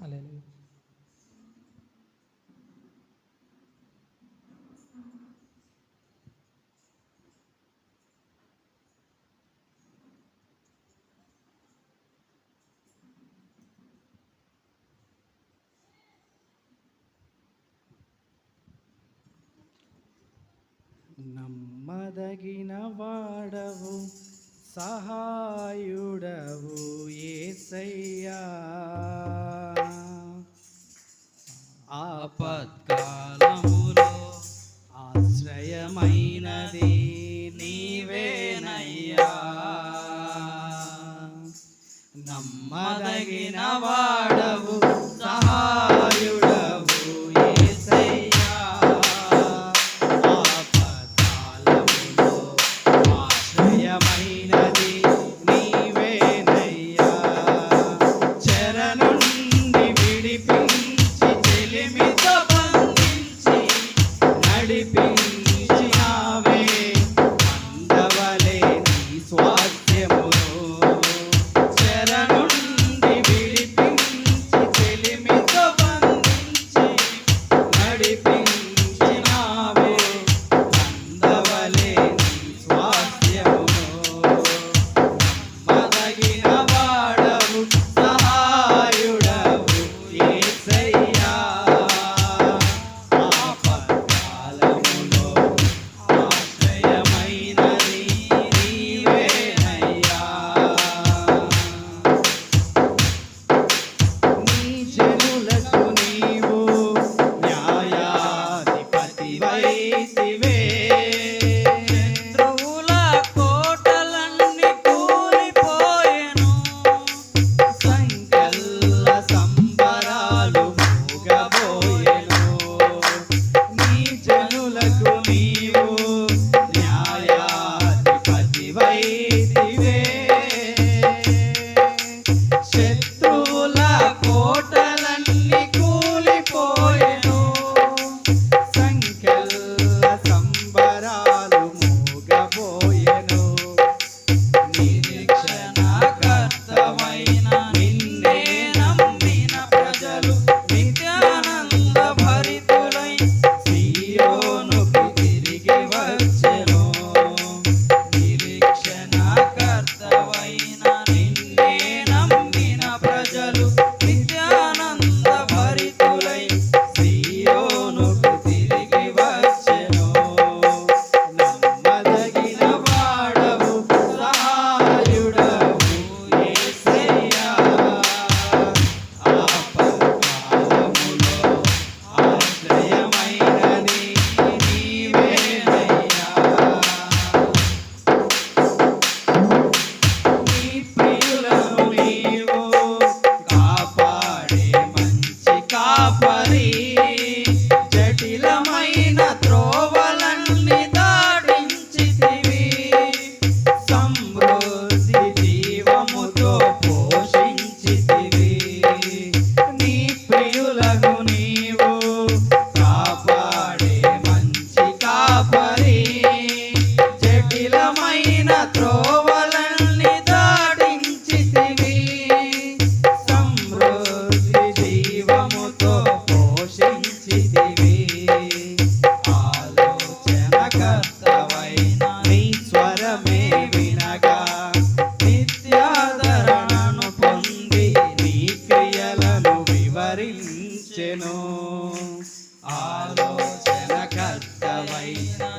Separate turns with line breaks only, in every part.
Aleluia.
ನಮ್ಮದಗಿನ ವಾಡವು ಸಹಾಯುಡವು Yesayya ఆపత్కాలములో ఆశ్రయమైనది నీవేనయ్యా. నమ్మదగిన వాడవు సహా sleeping.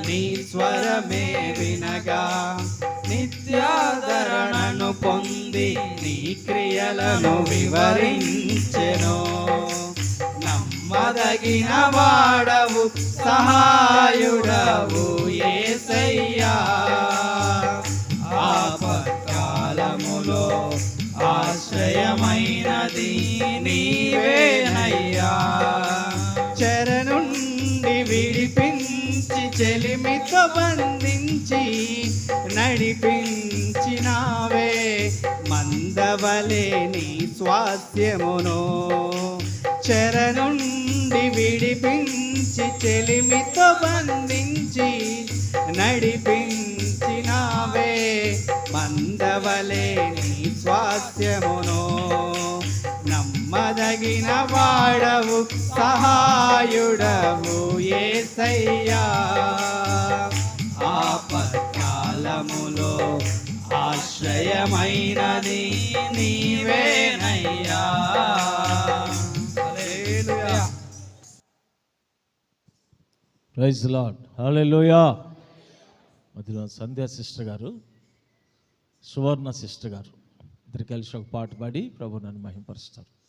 నీ స్వరమే వినగా నిత్యాదరణను పొంది నీ క్రియలను వివరించెను. నమ్మదగిన వాడవు సహాయుడవు ఏసయ్యా. ఆపత్కాలములో ఆశ్రయమైనది నీవేనయ్యా. లెక్క బంధించి నడిపించినావే మందవలే నీ స్వాస్థ్యమును. చెరనుండి విడిపించి చెలిమితో బంధించి నడిపించినావే మందవలే నీ స్వాస్థ్యమును. మదగిన వాడవు సహాయుడవు ఏసయ్యా. ఆపత్కాలములో ఆశ్రయమైనది నీవేనయ్యా.
Praise lord hallelujah. మధ్యలో సంధ్యా సిస్టర్ గారు సువర్ణ సిస్టర్ గారు. ఇద్దరు కలిసి ఒక పాట పాడి ప్రభు నన్ను మహింపరుస్తారు.